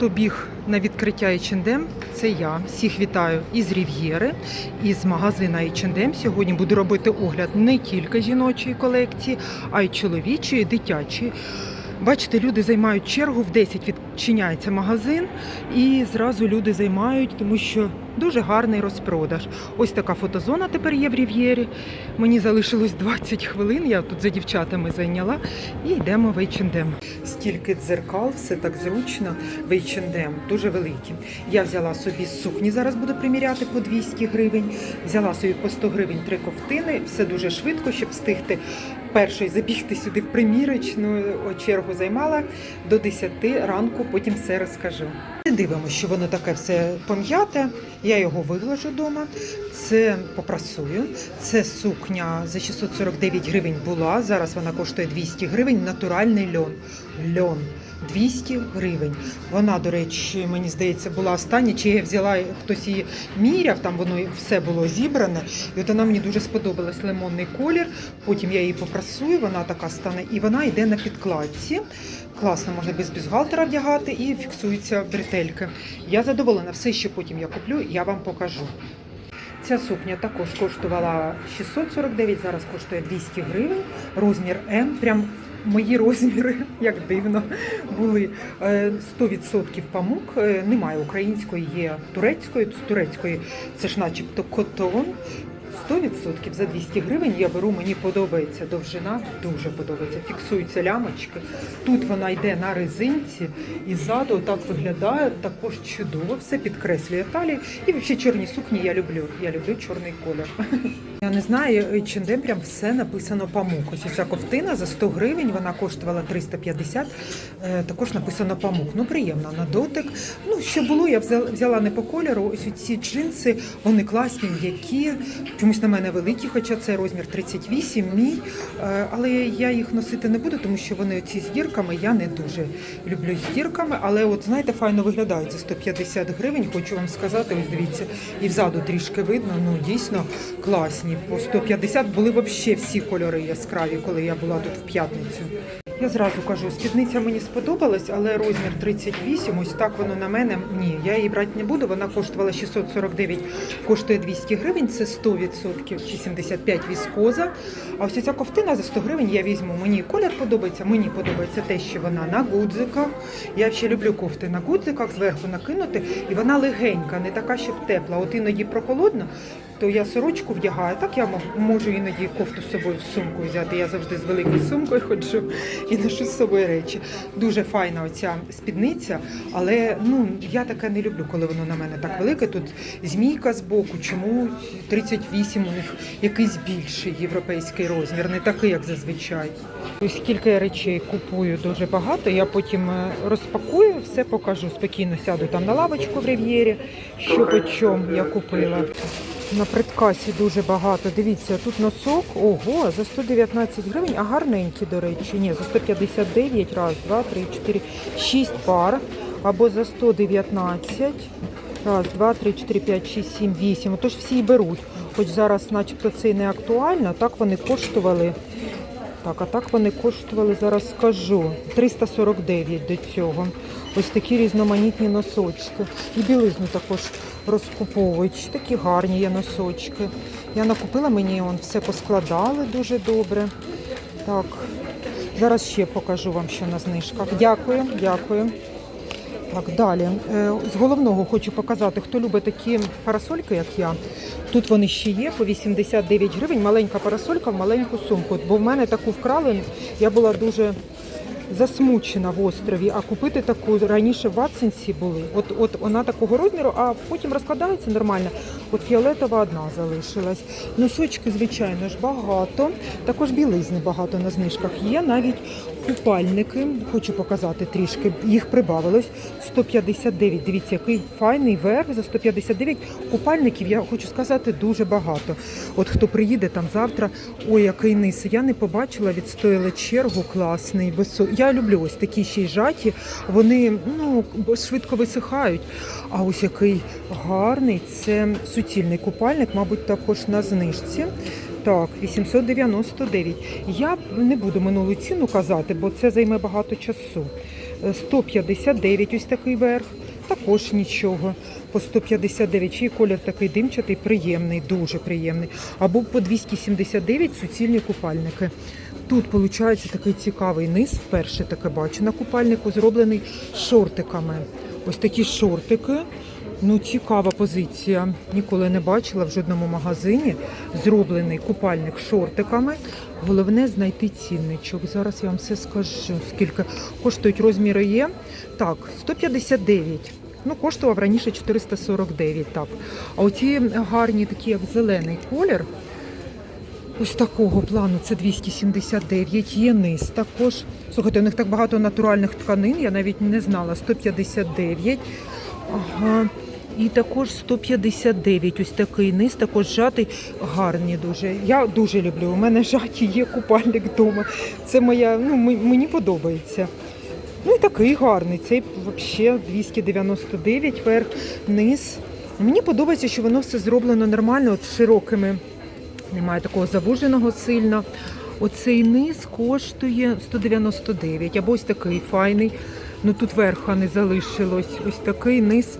хто біг на відкриття H&M, це я. Всіх вітаю із Рів'єри, із магазина H&M. Сьогодні буду робити огляд не тільки жіночої колекції, а й чоловічої, дитячої. Бачите, люди займають чергу, в 10 відчиняється магазин, і зразу люди займають, тому що дуже гарний розпродаж. Ось така фотозона тепер є в Рів'єрі. Мені залишилось 20 хвилин, я тут за дівчатами зайняла і йдемо в H&M. Стільки дзеркал, все так зручно в H&M, дуже великі. Я взяла собі сукні, зараз буду приміряти по 200 гривень. Взяла собі по 100 гривень три ковтини, все дуже швидко, щоб встигти першою забігти сюди в примірочну. Чергу займала до 10 ранку, потім все розкажу. Дивимося, що воно таке все пом'яте. Я його виглажу вдома. Це попрасую. Це сукня за 649 гривень була. Зараз вона коштує 200 гривень. Натуральний льон. Льон. 200 гривень. Вона, до речі, мені здається, була остання. Чи я взяла хтось її міряв, там воно все було зібране. І от вона мені дуже сподобалась лимонний колір. Потім я її попрасую, вона така стане, і вона йде на підкладці. Класно, можна без бюстгальтера вдягати і фіксуються бретельки. Я задоволена, все, що потім я куплю, я вам покажу. Ця сукня також коштувала 649, зараз коштує 200 гривень. Розмір М. Прям мої розміри, як дивно, були Е, 100% памук. Е, Немає української, є турецької. З турецької це ж начебто котон. 100% за 200 гривень я беру, мені подобається довжина, дуже подобається. Фіксуються лямочки. Тут вона йде на резинці і ззаду так виглядає також чудово, все підкреслює талію. І взагалі чорні сукні я люблю. Я люблю чорний колір. Я не знаю, H&M прям все написано памук. Ось ця ковтина за 100 гривень, вона коштувала 350, е, також написано памук. Ну, приємно на дотик. Ну, що було, я взяла не по кольору. Ось ці джинси, вони класні, м'які, чомусь на мене великі, хоча це розмір 38, мій. Е, Але я їх носити не буду, тому що вони ці з дірками, я не дуже люблю з дірками. Але от знаєте, файно виглядають за 150 гривень, хочу вам сказати, ось дивіться, і взаду трішки видно, ну дійсно класні. По 150 були взагалі всі кольори яскраві, коли я була тут в п'ятницю. Я зразу кажу, спідниця мені сподобалась, але розмір 38, ось так воно на мене. Ні, я її брати не буду. Вона коштувала 649, коштує 200 гривень, це 100% чи 75 віскоза. А ось ця ковтина за 100 гривень я візьму. Мені колір подобається, мені подобається те, що вона на гудзиках. Я ще люблю кофти на гудзиках, зверху накинути, і вона легенька, не така, щоб тепла. От іноді прохолодно, то я сорочку вдягаю. Так я можу іноді кофту з собою в сумку взяти. Я завжди з великою сумкою ходжу і ношу з собою речі. Дуже файна оця спідниця, але ну я таке не люблю, коли воно на мене так велике. Тут змійка з боку. Чому 38 у них якийсь більший європейський розмір, не такий, як зазвичай. Я речей купую дуже багато. Я потім е, розпакую, все покажу. Спокійно сяду там на лавочку в Рів'єрі, що по чому я купила. На предкасі дуже багато. Дивіться, тут носок, ого, за 119 гривень, а гарненький, до речі. Ні, за 159, раз, два, три, чотири, шість пар. Або за 119. Раз, два, три, чотири, п'ять, шість, сім, вісім. Отож всі й беруть. Хоч зараз, начебто, це і не актуально, так вони коштували. Так, а так вони коштували, зараз скажу, 349 до цього. Ось такі різноманітні носочки. І білизну також розкуповують. Такі гарні є носочки. Я накупила, мені он все поскладали дуже добре. Так, зараз ще покажу вам, що на знижках. Дякую, дякую. Так, далі. Е, З головного хочу показати, хто любить такі парасольки, як я. Тут вони ще є по 89 гривень. Маленька парасолька в маленьку сумку. Бо в мене таку вкрали. Я була дуже засмучена в острові, а купити таку раніше в Ватсенсі були. От, от вона такого розміру, а потім розкладається нормально. От фіолетова одна залишилась. Носочки, звичайно ж, багато. Також білизни багато на знижках. Є навіть купальники. Хочу показати трішки. Їх прибавилось 159. Дивіться, який файний верх за 159 купальників. Я хочу сказати дуже багато. От хто приїде там завтра, ой, який низ. Я не побачила, відстояли чергу класний. Я люблю ось такі ще й жаті. Вони ну швидко висихають. А ось який гарний, це суцільний купальник, мабуть, також на знижці. Так, 899. Я не буду минулу ціну казати, бо це займе багато часу. Е, 159 ось такий верх. Також нічого. По 159 ще й колір такий димчатий, приємний, дуже приємний. Або по 279 суцільні купальники. Тут виходить такий цікавий низ, вперше таке бачу на купальнику, зроблений шортиками. Ось такі шортики. Ну, цікава позиція. Ніколи не бачила в жодному магазині. Зроблений купальник шортиками. Головне знайти цінничок. Зараз я вам все скажу. Скільки коштують розміри є. Так, 159. Ну, коштував раніше 449. Так. А оці гарні, такі як зелений колір. Ось такого плану це 279. Є низ також. Слухайте, у них так багато натуральних тканин, я навіть не знала. 159. Ага. І також 159. Ось такий низ, також жатий, гарні дуже. Я дуже люблю. У мене жаті є купальник вдома. Це моя, ну мені подобається. Ну і такий гарний. Цей взагалі 299 верх, низ. Мені подобається, що воно все зроблено нормально, от широкими. Немає такого завуженого сильно. Оцей низ коштує 199, або ось такий файний. Ну тут верха не залишилось. Ось такий низ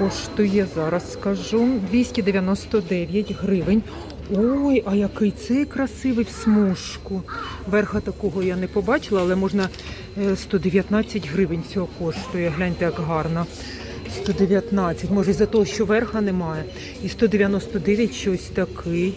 коштує, зараз скажу, 299 гривень. Ой, а який цей красивий в смужку. Верха такого я не побачила, але можна е, 119 гривень цього коштує. Гляньте, як гарно. 119, може за того, що верха немає. І 199 щось такий.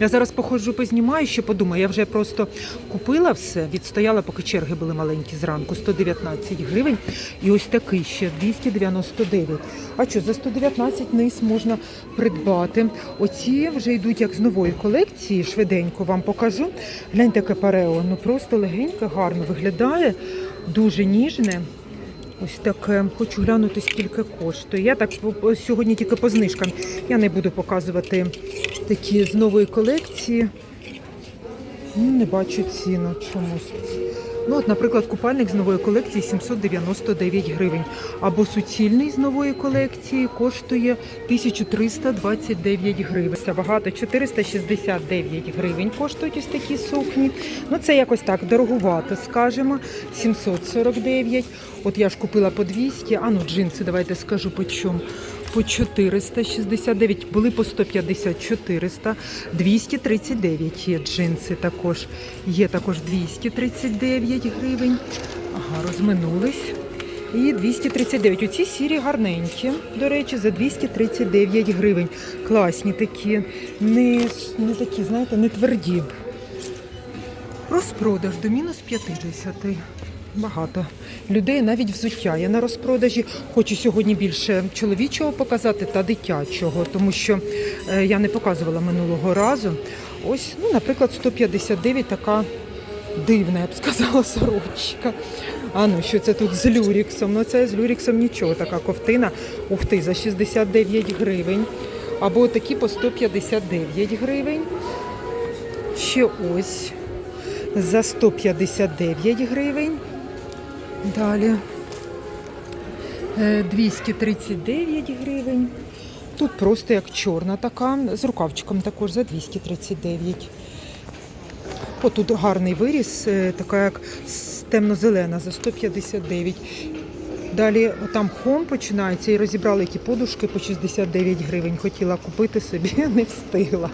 Я зараз походжу, познімаю, що подумаю. Я вже просто купила все, відстояла, поки черги були маленькі зранку. 119 гривень. І ось такий ще 299. А що, за 119 низ можна придбати. Оці вже йдуть як з нової колекції. Швиденько вам покажу. Гляньте, яке парео. Ну просто легеньке, гарно виглядає, дуже ніжне. Ось таке. Хочу глянути, скільки коштує. Я так сьогодні тільки по знижкам. Я не буду показувати такі з нової колекції. Ну, Не бачу ціну чомусь. Ну, от, наприклад, купальник з нової колекції 799 гривень. Або суцільний з нової колекції коштує 1329 гривень. Це багато 469 гривень коштують ось такі сукні. Ну, це якось так дороговато, скажемо. 749. От я ж купила по 200. А ну, джинси, давайте скажу по чому. По 469, були по 150, 400, 239 є джинси також. Є також 239 гривень. Ага, розминулись. І 239. Оці сірі гарненькі, до речі, за 239 гривень. Класні такі, не, не такі, знаєте, не тверді. Розпродаж до мінус 50. Багато людей навіть взуття. Я на розпродажі хочу сьогодні більше чоловічого показати та дитячого, тому що е, я не показувала минулого разу. Ось, ну, наприклад, 159 така дивна, я б сказала, сорочка. А ну що це тут з люріксом? Ну це з люріксом нічого, така ковтина. Ух ти, за 69 гривень. Або такі по 159 гривень. Ще ось за 159 гривень. Далі Е, 239 гривень. Тут просто як чорна така, з рукавчиком також за 239. О, тут гарний виріс, е, така як темно-зелена за 159. Далі там хом починається і розібрали ті подушки по 69 гривень. Хотіла купити собі, не встигла.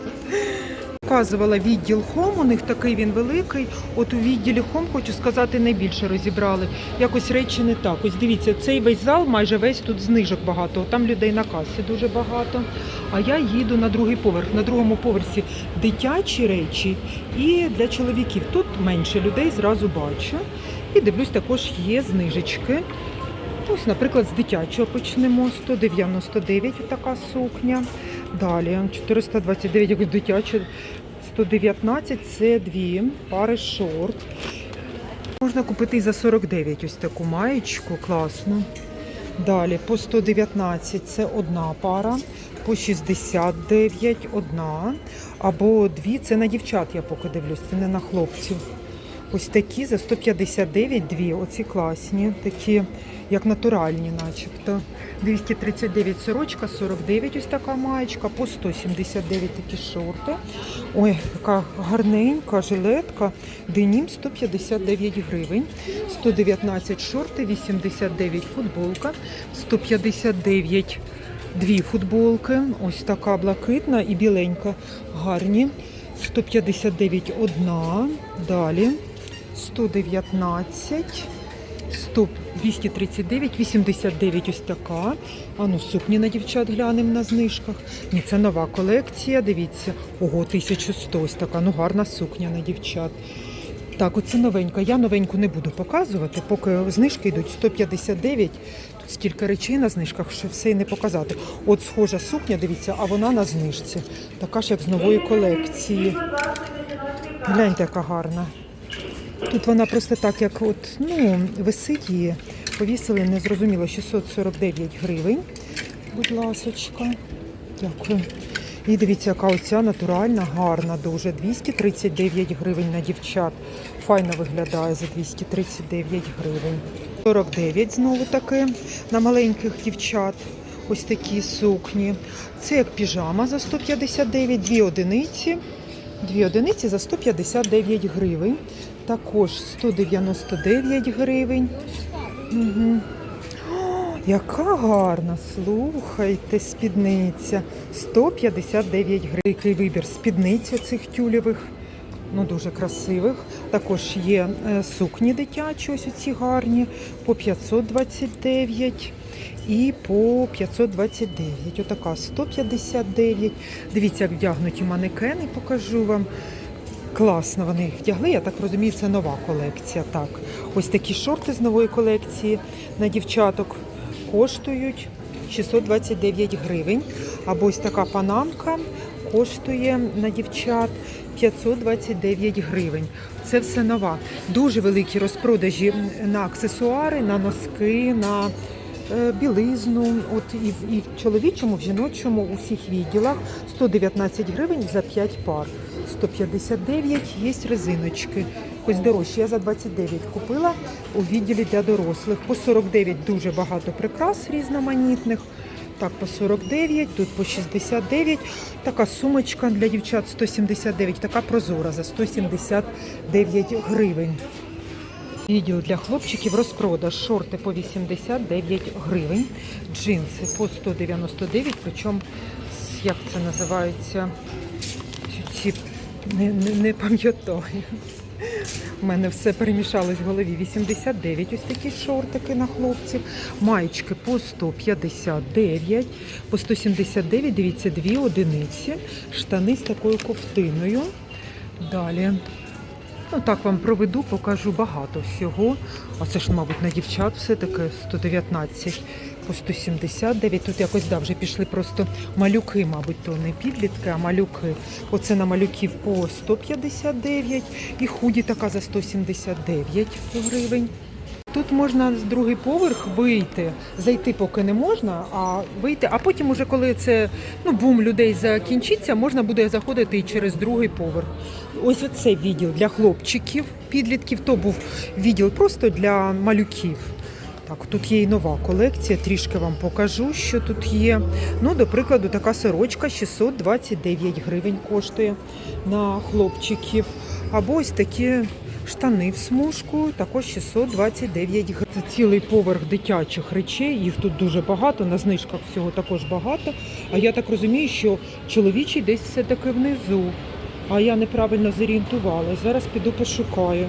Показувала відділ хом, у них такий він великий. От у відділі хом, хочу сказати, найбільше розібрали. Якось речі не так. Ось дивіться, цей весь зал, майже весь тут знижок багато. Там людей на касі дуже багато. А я їду на другий поверх. На другому поверсі дитячі речі і для чоловіків. Тут менше людей, зразу бачу. І дивлюсь, також є знижечки. Ось, наприклад, з дитячого почнемо. 199 така сукня. Далі 429, як дитяча. 119 це дві пари шорт. Можна купити і за 49 ось таку маєчку, класно. Далі по 119 це одна пара, по 69 одна, або дві. Це на дівчат, я поки дивлюсь, це не на хлопців. Ось такі за 159 дві. Оці класні, такі як натуральні, начебто. 239 сорочка, 49 ось така маєчка, по 179 такі шорти. Ой, яка гарненька жилетка. Денім 159 гривень. 119 шорти, 89 футболка, 159 дві футболки. Ось така блакитна і біленька. Гарні. 159 одна. Далі 119. 100, 239, 89 ось така. А ну, сукні на дівчат глянемо на знижках. Ні, це нова колекція, дивіться. Ого, 1100 ось така. Ну, гарна сукня на дівчат. Так, оце новенька. Я новеньку не буду показувати, поки знижки йдуть 159. Тут стільки речей на знижках, що все і не показати. От схожа сукня, дивіться, а вона на знижці. Така ж, як з нової колекції. Гляньте, яка гарна. Тут вона просто так, як от, ну, висить її. Повісили, незрозуміло, 649 гривень. Будь ласочка. Дякую. І дивіться, яка оця натуральна, гарна дуже. 239 гривень на дівчат. Файно виглядає за 239 гривень. 49 знову таки на маленьких дівчат. Ось такі сукні. Це як піжама за 159, дві одиниці. Дві одиниці за 159 гривень. Також 199 гривень. Угу. О, яка гарна, слухайте, спідниця. 159 гривень. Вибір спідниць цих тюлєвих. Ну, дуже красивих. Також є е, сукні дитячі, ось ці гарні, по 529 і по 529. Отака 159. Дивіться, як вдягнуті манекени, покажу вам. Класно вони їх вдягли, я так розумію, це нова колекція. Так, ось такі шорти з нової колекції на дівчаток коштують 629 гривень. Або ось така панамка коштує на дівчат 529 гривень. Це все нова. Дуже великі розпродажі на аксесуари, на носки, на е, білизну. От і в, і в чоловічому, в жіночому у всіх відділах 119 гривень за 5 пар. 159 є резиночки. Ось дорожче. Я за 29 купила у відділі для дорослих. По 49 дуже багато прикрас різноманітних. Так, по 49, тут по 69. Така сумочка для дівчат 179, така прозора за 179 гривень. Відділ для хлопчиків розпродаж. Шорти по 89 гривень, джинси по 199, причому, як це називається, не, не, не пам'ятаю. У мене все перемішалось в голові. 89 ось такі шортики на хлопців. Маєчки по 159, по 179, дивіться, дві одиниці. Штани з такою ковтиною. Далі. Ну так вам проведу, покажу багато всього. А це ж, мабуть, на дівчат все таке 119 по 179. Тут якось да, вже пішли просто малюки, мабуть, то не підлітки, а малюки. Оце на малюків по 159 і худі така за 179 гривень. Тут можна з другий поверх вийти, зайти поки не можна, а вийти. А потім, уже коли це ну бум людей закінчиться, можна буде заходити і через другий поверх. Ось оце відділ для хлопчиків, підлітків. То був відділ просто для малюків. Так, тут є і нова колекція, трішки вам покажу, що тут є. Ну, до прикладу, така сорочка 629 гривень коштує на хлопчиків. Або ось такі штани в смужку, також 629 гривень. Це цілий поверх дитячих речей, їх тут дуже багато, на знижках всього також багато. А я так розумію, що чоловічий десь все-таки внизу. А я неправильно зорієнтувалась. Зараз піду пошукаю,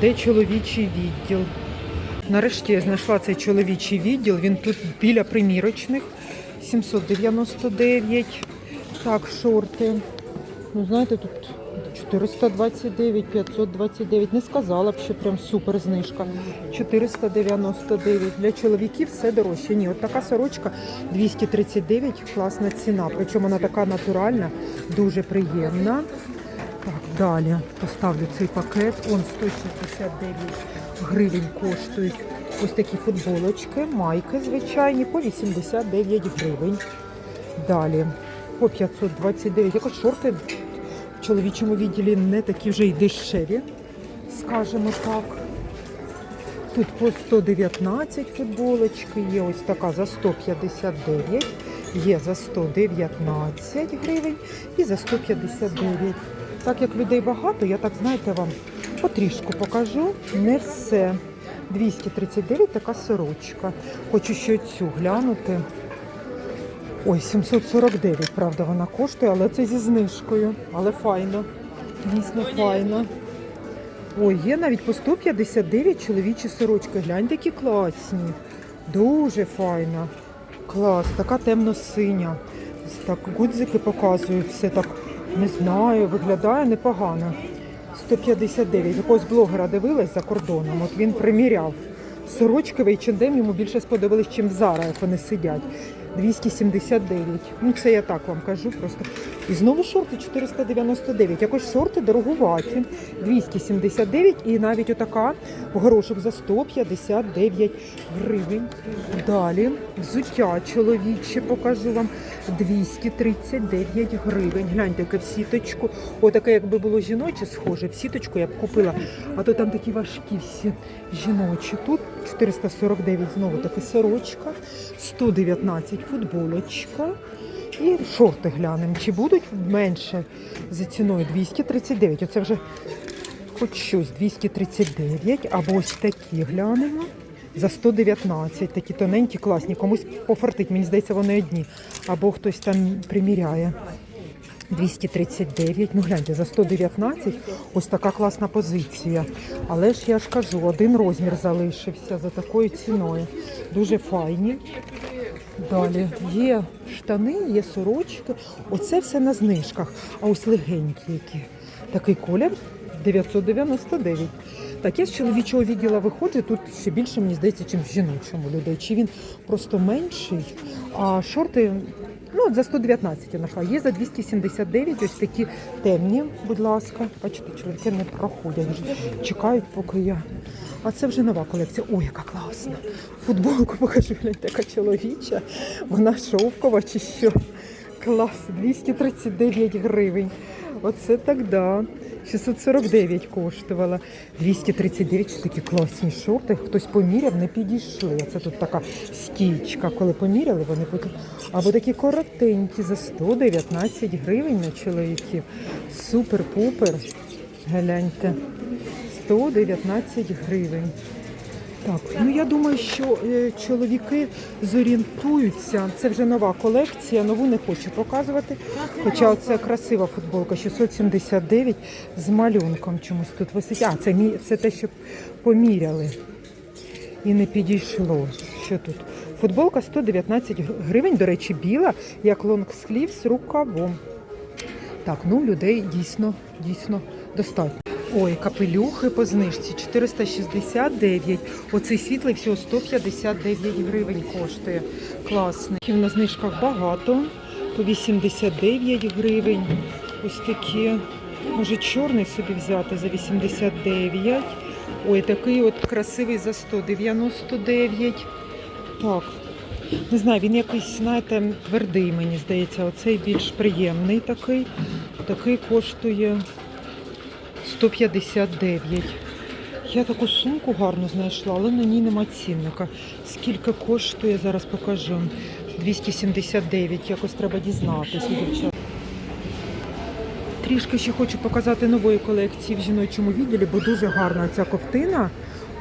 де чоловічий відділ. Нарешті я знайшла цей чоловічий відділ. Він тут біля примірочних. 799. Так, шорти. Ну, знаєте, тут 429, 529. Не сказала б, що прям супер знижка. 499. Для чоловіків все дорожче. Ні, от така сорочка 239, класна ціна. Причому вона така натуральна, дуже приємна. Так, далі поставлю цей пакет. Он 169 гривень коштують. Ось такі футболочки, майки звичайні, по 89 гривень. Далі по 529. Якось шорти в чоловічому відділі не такі вже й дешеві. скажімо так. Тут по 119 футболочки, є ось така за 159, є за 119 гривень і за 159. Так як людей багато, я так, знаєте, вам потрішку покажу. Не все. 239 така сорочка. Хочу ще цю глянути. Ой, 749, правда, вона коштує, але це зі знижкою. Але файно. Дійсно файно. Ой, є навіть по 159 чоловічі сорочки. Гляньте, які класні. Дуже файна. Клас, така темно-синя. Так, гудзики показують, все так, не знаю, виглядає непогано. 159. Якогось блогера дивилась за кордоном, от він приміряв. Сорочки в H&M йому більше сподобались, чим в Zara, як вони сидять. 279. Ну, це я так вам кажу просто. І знову шорти 499. Якось шорти дорогуваті. 279 і навіть отака в горошок за 159 гривень. Далі взуття чоловіче покажу вам 239 гривень. Гляньте, яке в сіточку. Отаке, якби було жіноче, схоже, в сіточку я б купила. А то там такі важкі всі жіночі. Тут 449 знову таки сорочка, 119 футболочка. І шорти глянемо, чи будуть менше за ціною 239. Оце вже хоч щось 239, або ось такі глянемо. За 119, такі тоненькі, класні. Комусь пофартить, мені здається, вони одні. Або хтось там приміряє. 239, ну гляньте, за 119 ось така класна позиція. Але ж я ж кажу, один розмір залишився за такою ціною. Дуже файні. Далі є штани, є сорочки. Оце все на знижках. А ось легенькі які. Такий колір 999. Так, я з чоловічого відділу виходжу, тут ще більше, мені здається, ніж в жіночому людей. Чи він просто менший, а шорти ну, за 119 я знайшла. Є за 279, ось такі темні, будь ласка. Бачите, чоловіки не проходять, чекають, поки я. А це вже нова колекція. Ой, яка класна. Футболку покажу, гляньте, яка чоловіча. Вона шовкова чи що. Клас, 239 гривень. Оце так да. 649 коштувала. 239 що такі класні шорти. Хтось поміряв, не підійшли. Це тут така стічка. Коли поміряли, вони потім. Або такі коротенькі за 119 гривень на чоловіків. Супер-пупер. Гляньте. 119 гривень. Так, ну я думаю, що е, чоловіки зорієнтуються. Це вже нова колекція, нову не хочу показувати. Хоча це красива футболка, 679 з малюнком чомусь тут висить. А, це, це те, що поміряли. І не підійшло. Що тут? Футболка 119 гривень, до речі, біла, як лонгслів з рукавом. Так, ну людей дійсно, дійсно достатньо. Ой, капелюхи по знижці 469. Оцей світлий всього 159 гривень коштує. Класний. На знижках багато. По 89 гривень. Ось такі. Може чорний собі взяти за 89. Ой, такий от красивий за 199. Так. Не знаю, він якийсь, знаєте, твердий, мені здається. Оцей більш приємний такий. Такий коштує 159. Я таку сумку гарно знайшла, але на ній нема цінника. Скільки коштує, зараз покажу. 279. Якось треба дізнатися, дівчата. Трішки ще хочу показати нової колекції в жіночому відділі, бо дуже гарна ця ковтина.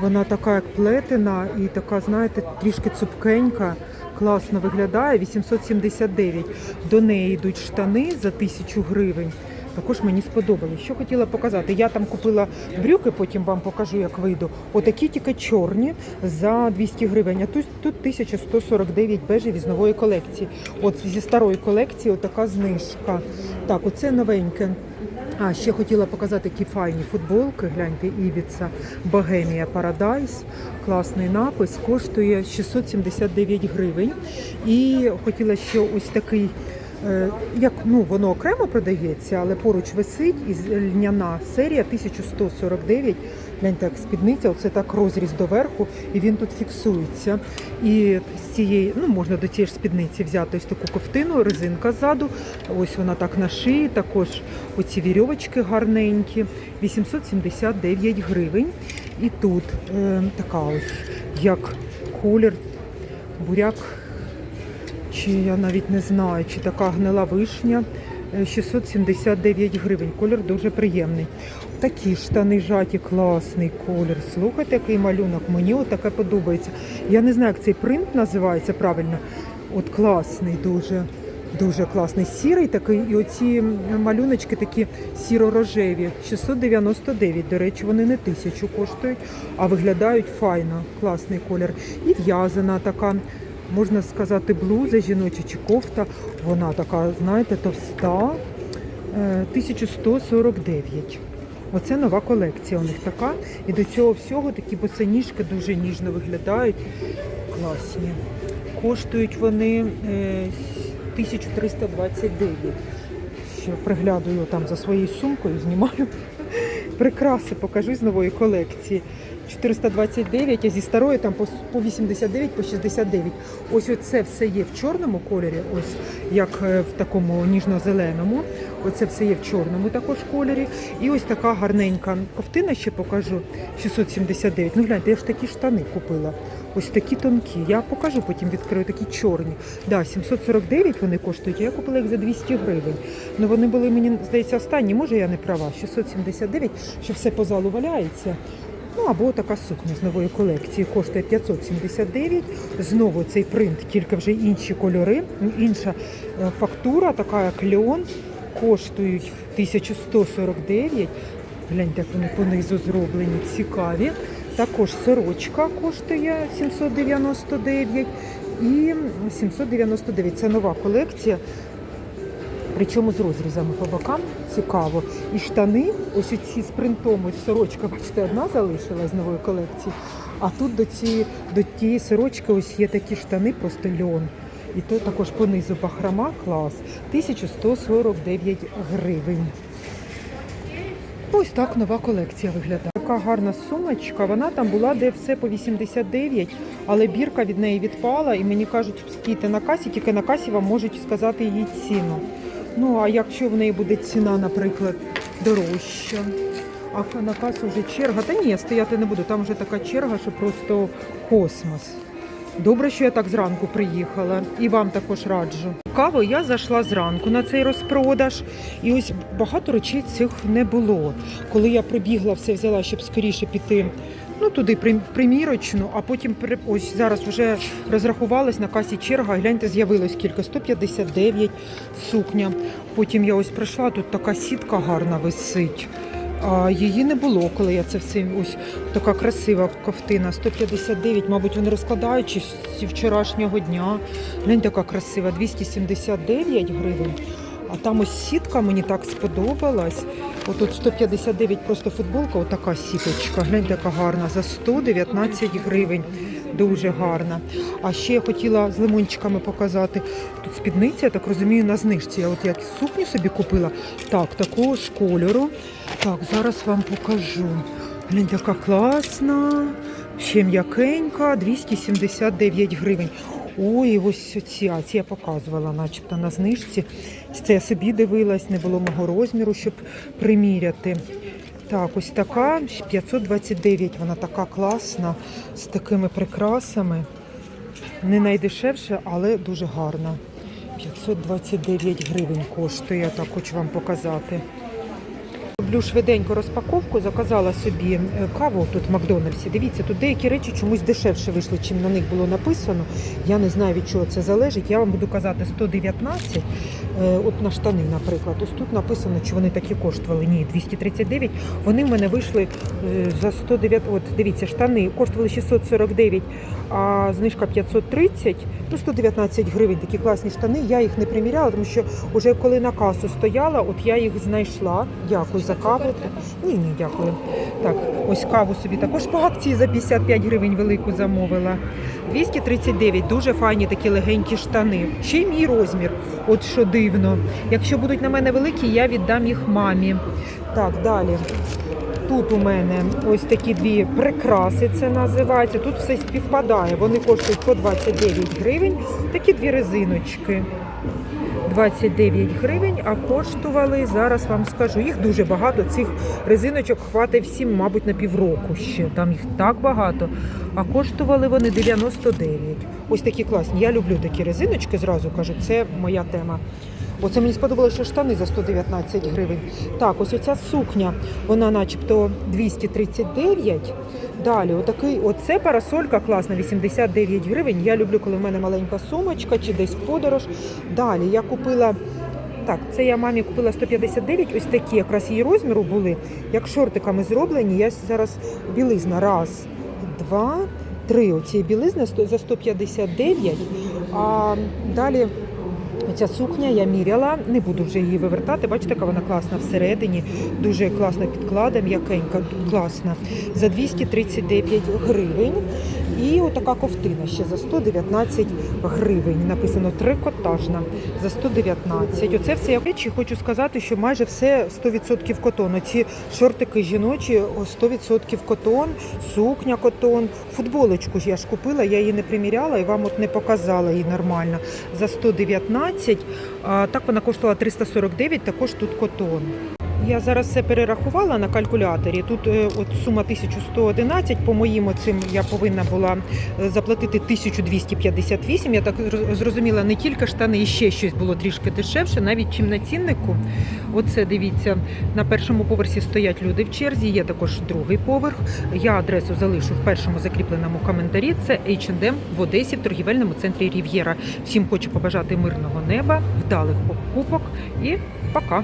Вона така, як плетена і така, знаєте, трішки цупкенька. Класно виглядає. 879. До неї йдуть штани за 1000 гривень. Також мені сподобалось. Що хотіла показати? Я там купила брюки, потім вам покажу, як вийду. Отакі тільки чорні за 200 гривень. А тут, тут 1149 бежеві з нової колекції. От зі старої колекції отака знижка. Так, оце новеньке. А, ще хотіла показати такі файні футболки. Гляньте, Ібіца Богемія Парадайс. Класний напис, коштує 679 гривень. І хотіла ще ось такий Як ну воно окремо продається, але поруч висить і льняна серія 1149. Гляньте, як спідниця, оце так розріз доверху, і він тут фіксується. І з цієї, ну можна до цієї ж спідниці взяти ось таку ковтину, резинка ззаду. Ось вона так на шиї. Також оці вірьовочки гарненькі, 879 гривень. І тут е, така ось як колір, буряк чи я навіть не знаю, чи така гнила вишня. е, 679 гривень. Колір дуже приємний. Такі штани жаті, класний колір. Слухайте, який малюнок. Мені таке подобається. Я не знаю, як цей принт називається правильно. От класний, дуже. Дуже класний. Сірий такий, і оці малюночки такі сіро-рожеві. 699. До речі, вони не тисячу коштують, а виглядають файно. Класний колір. І в'язана така можна сказати, блуза жіноча чи кофта. Вона така, знаєте, товста. Е, 1149. Оце нова колекція у них така. І до цього всього такі босоніжки дуже ніжно виглядають. Класні. Коштують вони е, 1329. Що приглядую там за своєю сумкою, знімаю. Прикраси покажу з нової колекції. 429, а зі старої там по по 89, по 69. Ось оце все є в чорному кольорі, ось як е, в такому ніжно-зеленому. Оце все є в чорному також кольорі. І ось така гарненька ковтина ще покажу. 679. Ну гляньте, я ж такі штани купила. Ось такі тонкі. Я покажу, потім відкрию такі чорні. Да, 749 вони коштують, я купила їх за 200 гривень. Ну вони були, мені здається, останні, може я не права. 679, що все по залу валяється. Ну або така сукня з нової колекції коштує 579. Знову цей принт, тільки вже інші кольори, ну, інша е, фактура, така як льон, коштують 1149. Гляньте, як вони понизу зроблені, цікаві. Також сорочка коштує 799 і 799. Це нова колекція. Причому з розрізами по бокам цікаво. І штани, ось ці з принтом, ось сорочка, бачите, одна залишилась з нової колекції. А тут до цієї, до тієї сорочки ось є такі штани, просто льон. І то також понизу бахрома клас. 1149 гривень. Ось так нова колекція виглядає. Така гарна сумочка. Вона там була, де все по 89, але бірка від неї відпала. І мені кажуть, стійте на касі, тільки на касі вам можуть сказати її ціну. Ну а якщо в неї буде ціна, наприклад, дорожча, а на касу вже черга, та ні, я стояти не буду. Там вже така черга, що просто космос. Добре, що я так зранку приїхала, і вам також раджу. Каву я зайшла зранку на цей розпродаж, і ось багато речей цих не було. Коли я прибігла, все взяла, щоб скоріше піти. Ну туди в примірочну, а потім ось зараз вже розрахувалась на касі черга. Гляньте, з'явилось кілька 159 сукня. Потім я ось прийшла, тут така сітка гарна висить. А її не було, коли я це все ось така красива ковтина. 159, мабуть, вони розкладаючи з вчорашнього дня. Глянь, така красива, 279 гривень. А там ось сітка мені так сподобалась. Отут 159 просто футболка, отака сіточка. Гляньте, яка гарна. За 119 гривень. Дуже гарна. А ще я хотіла з лимончиками показати. Тут спідниця, я так розумію, на знижці. Я от як сукню собі купила. Так, такого ж кольору. Так, зараз вам покажу. Гляньте, яка класна. Ще м'якенька, 279 гривень. Ой, ось ці, а я показувала, начебто на знижці. Це я собі дивилась, не було мого розміру, щоб приміряти. Так, ось така 529, вона така класна, з такими прикрасами. Не найдешевше, але дуже гарна. 529 гривень коштує, я так хочу вам показати. Роблю швиденько розпаковку, заказала собі е, каву тут в Макдональдсі. Дивіться, тут деякі речі чомусь дешевше вийшли, чим на них було написано. Я не знаю, від чого це залежить. Я вам буду казати 119, е, от на штани, наприклад. Ось тут написано, чи вони такі коштували. Ні, 239. Вони в мене вийшли е, за 109. От дивіться, штани коштували 649, а знижка 530, ну 119 гривень. Такі класні штани. Я їх не приміряла, тому що вже коли на касу стояла, от я їх знайшла. Дякую за каву. Ні, ні, дякую. Так, ось каву собі також по акції за 55 гривень велику замовила. 239, дуже файні такі легенькі штани. Ще й мій розмір. От що дивно. Якщо будуть на мене великі, я віддам їх мамі. Так, далі. Тут у мене ось такі дві прикраси, це називається. Тут все співпадає. Вони коштують по 29 гривень. Такі дві резиночки. 29 гривень, а коштували, зараз вам скажу, їх дуже багато. Цих резиночок хватить всім, мабуть, на півроку ще. Там їх так багато. А коштували вони 99. Ось такі класні. Я люблю такі резиночки, зразу кажу, це моя тема. Оце мені сподобалося, що штани за 119 гривень. Так, ось оця сукня, вона начебто 239. Далі, отакий, оце парасолька класна, 89 гривень. Я люблю, коли в мене маленька сумочка чи десь подорож. Далі я купила. Так, це я мамі купила 159, ось такі якраз її розміру були, як шортиками зроблені. Я зараз білизна. Раз, два, три. Оці білизни за 159. А далі Оця сукня я міряла, не буду вже її вивертати. Бачите, яка вона класна всередині, дуже класна підклада, м'якенька, класна. За 239 гривень. І отака ковтина ще за 119 гривень. Написано трикотажна за 119. Оце все я речі хочу сказати, що майже все 100% котон. Ці шортики жіночі 100% котон, сукня котон. Футболочку я ж купила, я її не приміряла і вам от не показала її нормально. За 119, а так вона коштувала 349, також тут котон. Я зараз все перерахувала на калькуляторі. Тут е, от сума 1111, по моїм оцим я повинна була е, заплатити 1258. Я так зрозуміла, не тільки штани, і ще щось було трішки дешевше, навіть чим на ціннику. Оце дивіться, на першому поверсі стоять люди в черзі. Є також другий поверх. Я адресу залишу в першому закріпленому коментарі. Це H&M в Одесі в торгівельному центрі Рів'єра. Всім хочу побажати мирного неба, вдалих покупок і пока.